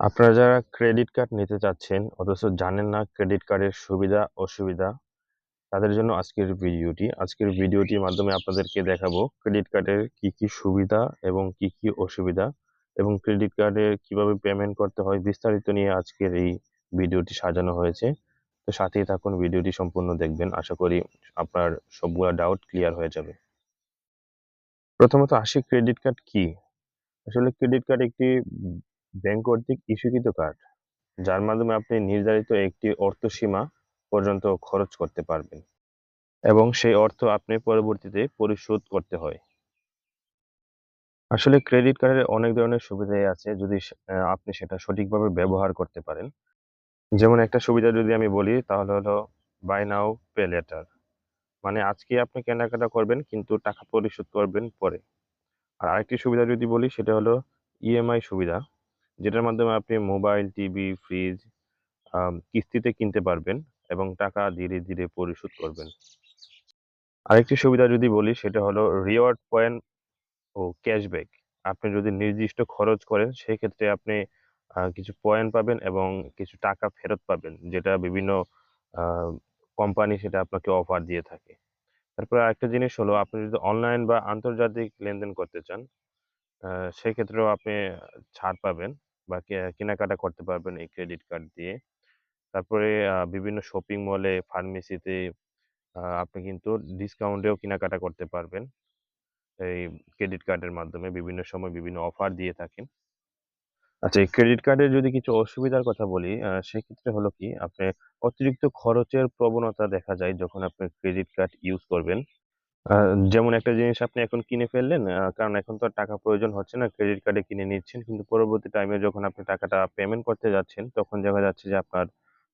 আপনারা যারা credit card নিতে চাচ্ছেন, অথচ জানেন না ক্রেডিট কার্ডের সুবিধা, অসুবিধা, তাদের জন্য আজকের ভিডিওটি। আজকের ভিডিওটির মাধ্যমে আপনাদেরকে দেখাবো ক্রেডিট কার্ডের কি কি সুবিধা এবং কি কি অসুবিধা এবং ক্রেডিট কার্ডে কীভাবে পেমেন্ট করতে হয় বিস্তারিত নিয়ে আজকের এই ভিডিওটি সাজানো হয়েছে। তো সাথেই থাকুন, ভিডিওটি সম্পূর্ণ দেখবেন। আশা করি আপনার সবগুলা ডাউট ক্লিয়ার হয়ে যাবে। প্রথমত আসি ক্রেডিট কার্ড কি? আসলে ক্রেডিট কার্ড একটি ব্যাংক কর্তৃক ইস্যুকৃত কার্ড, যার মাধ্যমে আপনি নির্ধারিত একটি অর্থসীমা পর্যন্ত খরচ করতে পারবেন এবং সেই অর্থ আপনি পরবর্তীতে পরিশোধ করতে হয়। আসলে ক্রেডিট কার্ডের অনেক ধরনের সুবিধাই আছে যদি আপনি সেটা সঠিকভাবে ব্যবহার করতে পারেন। যেমন একটা সুবিধা যদি আমি বলি, তাহলে হলো বাই নাও পে লেটার মানে আজকে আপনি কেনাকাটা করবেন, কিন্তু টাকা পরিশোধ করবেন পরে। আর আরেকটি সুবিধা যদি বলি, সেটা হলো ইএমআই সুবিধা। যেটার মাধ্যমে আপনি মোবাইল, টিভি, ফ্রিজ কিস্তিতে কিনতে পারবেন এবং টাকা ধীরে ধীরে পরিশোধ করবেন। আরেকটি সুবিধা যদি বলি, সেটা হলো রিওয়ার্ড পয়েন্ট ও ক্যাশব্যাক আপনি যদি নির্দিষ্ট খরচ করেন, সেক্ষেত্রে আপনি কিছু পয়েন্ট পাবেন এবং কিছু টাকা ফেরত পাবেন, যেটা বিভিন্ন কোম্পানি সেটা আপনাকে অফার দিয়ে থাকে। তারপরে আরেকটা জিনিস হলো, আপনি যদি অনলাইন বা আন্তর্জাতিক লেনদেন করতে চান সেক্ষেত্রেও আপনি ছাড় পাবেন। বা কেনাকাটা করতে পারবেন এই ক্রেডিট কার্ড দিয়ে। তারপরে বিভিন্ন শপিং মলে ফার্মেসিতে আপনি কিন্তু ডিসকাউন্টেও কেনাকাটা করতে পারবেন। এই ক্রেডিট কার্ডের মাধ্যমে বিভিন্ন সময় বিভিন্ন অফার দিয়ে থাকেন। আচ্ছা এই ক্রেডিট কার্ডের যদি কিছু অসুবিধার কথা বলি সেক্ষেত্রে হলো কি, আপনি অতিরিক্ত খরচের প্রবণতা দেখা যায় যখন আপনি ক্রেডিট কার্ড ইউজ করবেন। যেমন একটা জিনিস আপনি এখন কিনে ফেললেন কারণ এখন তো আর টাকা প্রয়োজন হচ্ছে না ক্রেডিট কার্ডে কিনে নিচ্ছেন, কিন্তু পরবর্তী টাইমে যখন আপনি টাকাটা পেমেন্ট করতে যাচ্ছেন, তখন দেখা যাচ্ছে যে আপনার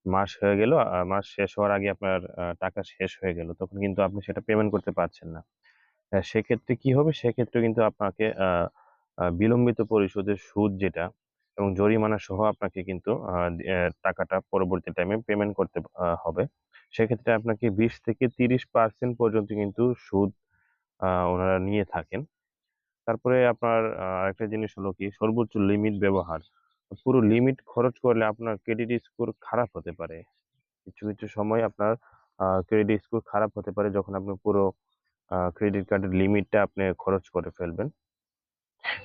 মাস হয়ে গেল মাস শেষ হওয়ার আগে আপনার টাকা শেষ হয়ে গেল, তখন কিন্তু আপনি সেটা পেমেন্ট করতে পারছেন না। সেক্ষেত্রে কি হবে? সেক্ষেত্রে কিন্তু আপনাকে বিলম্বিত পরিশোধের সুদ যেটা এবং জরিমানা সহ আপনাকে কিন্তু টাকাটা পরবর্তী টাইমে পেমেন্ট করতে হবে। সেক্ষেত্রে আপনাকে বিশ থেকে তিরিশ পার্সেন্ট পর্যন্ত কিন্তু সুদ ওনারা নিয়ে থাকেন। তারপরে আপনার আরেকটা জিনিস হলো কি, সর্বোচ্চ লিমিট ব্যবহার। পুরো লিমিট খরচ করলে আপনার ক্রেডিট স্কোর খারাপ হতে পারে। কিছু কিছু সময় আপনার ক্রেডিট স্কোর খারাপ হতে পারে যখন আপনি পুরো ক্রেডিট কার্ডের লিমিটটা আপনি খরচ করে ফেলবেন।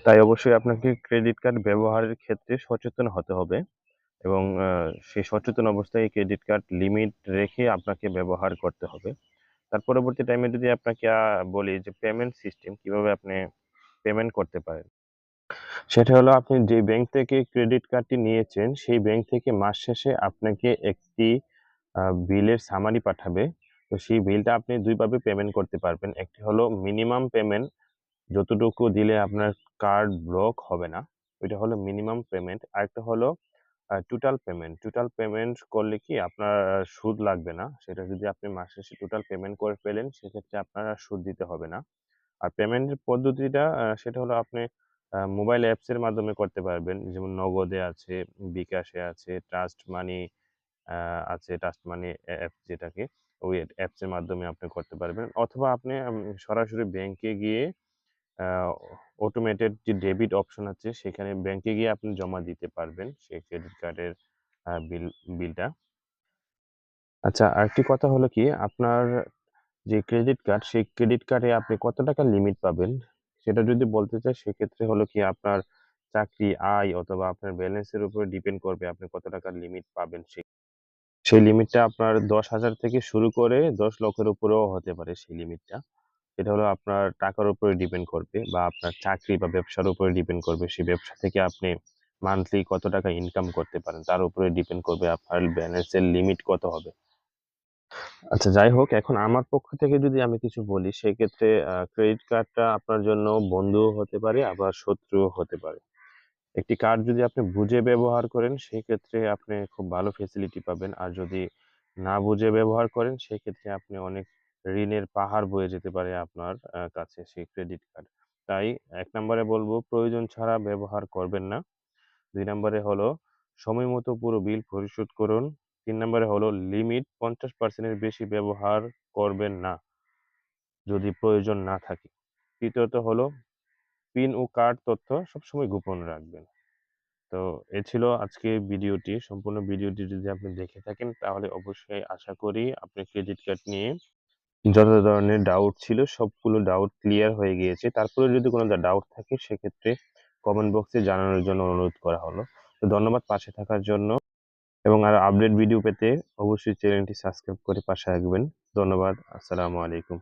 তাই অবশ্যই আপনাকে ক্রেডিট কার্ড ব্যবহারের ক্ষেত্রে সচেতন হতে হবে। এবং সেই সচেতন অবস্থায় ক্রেডিট কার্ড লিমিট রেখে আপনাকে ব্যবহার করতে হবে। তার পরবর্তী টাইমে যদি আপনাকে বলি যে পেমেন্ট সিস্টেম কীভাবে আপনি পেমেন্ট করতে পারেন? সেটা হলো আপনি যে ব্যাংক থেকে ক্রেডিট কার্ডটি নিয়েছেন, সেই ব্যাংক থেকে মাস শেষে আপনাকে একটি বিলের সামারি পাঠাবে। তো সেই বিলটা আপনি দুইভাবে পেমেন্ট করতে পারবেন। একটি হলো মিনিমাম পেমেন্ট যতটুকু দিলে আপনার কার্ড ব্লক হবে না, ওইটা হলো মিনিমাম পেমেন্ট আরেকটা হলো টোটাল পেমেন্ট টোটাল পেমেন্ট করলে কি আপনার সুদ লাগবে না? সেটা যদি আপনি মাস শেষে টোটাল পেমেন্ট করে ফেলেন, সেক্ষেত্রে আপনার সুদ দিতে হবে না। আর পেমেন্টের পদ্ধতিটা সেটা হলো আপনি মোবাইল অ্যাপসের মাধ্যমে করতে পারবেন। যেমন নগদে আছে, বিকাশে আছে ট্রাস্ট মানি আছে ট্রাস্ট মানি অ্যাপ যেটাকে, ওই অ্যাপসের মাধ্যমে আপনি করতে পারবেন। অথবা আপনি সরাসরি ব্যাংকে গিয়ে অটোমেটেড যে ডেবিট অপশন আছে, সেখানে ব্যাংকে গিয়ে আপনি জমা দিতে পারবেন সেই ক্রেডিট কার্ডের বিল বিলটা আচ্ছা আরেকটি কথা হলো কি, আপনার যে ক্রেডিট কার্ড সেই ক্রেডিট কার্ডে আপনি কত টাকা লিমিট পাবেন? সেটা যদি বলতে চাই, সেক্ষেত্রে হলো কি, আপনার চাকরি আয় অথবা আপনার ব্যালেন্সের উপরে ডিপেন্ড করবে আপনি কত টাকার লিমিট পাবেন সেই সেই লিমিটটা আপনার দশ হাজার থেকে শুরু করে দশ লক্ষের উপরেও হতে পারে সেই লিমিটটা এটা হলো আপনার টাকার উপরে ডিপেন্ড করবে বা আপনার চাকরি বা ব্যবসার উপরে ডিপেন্ড করবে। সেই ব্যবসা থেকে আপনি মান্থলি কত টাকা ইনকাম করতে পারেন, তার উপরে ডিপেন্ড করবে আপনার ব্যালেন্সের লিমিট কত হবে। আচ্ছা যাই হোক, এখন আমার পক্ষ থেকে যদি আমি কিছু বলি, সেক্ষেত্রে ক্রেডিট কার্ডটা আপনার জন্য বন্ধুও হতে পারে, আবার শত্রুও হতে পারে। একটি কার্ড যদি আপনি বুঝে ব্যবহার করেন, সেক্ষেত্রে আপনি খুব ভালো ফেসিলিটি পাবেন। আর যদি না বুঝে ব্যবহার করেন, সেক্ষেত্রে আপনি অনেক ঋণের পাহাড় বয়ে যেতে পারে আপনার কাছে সেই ক্রেডিট কার্ড তাই এক নম্বরে বলব, প্রয়োজন ছাড়া ব্যবহার করবেন না। দুই নম্বরে হলো, সময় মতো পুরো বিল পরিশোধ করুন। তিন নম্বরে হলো লিমিট পঞ্চাশ পার্সেন্টের বেশি ব্যবহার করবেন না, যদি প্রয়োজন না থাকে। তৃতীয়ত হলো, পিন ও কার্ড তথ্য সবসময় গোপন রাখবেন। তো এ ছিল আজকে ভিডিওটি। সম্পূর্ণ ভিডিওটি যদি আপনি দেখে থাকেন, তাহলে অবশ্যই আশা করি আপনি ক্রেডিট কার্ড নিয়ে যত ধরনের ডাউট ছিল, সবগুলো ডাউট ক্লিয়ার হয়ে গিয়েছে। তারপরে যদি কোনো ডাউট থাকে, সেক্ষেত্রে কমেন্ট বক্সে জানানোর জন্য অনুরোধ করা হলো। তো ধন্যবাদ পাশে থাকার জন্য এবং আর আপডেট ভিডিও পেতে অবশ্যই চ্যানেলটি সাবস্ক্রাইব করে পাশে রাখবেন। ধন্যবাদ। আসসালামু আলাইকুম।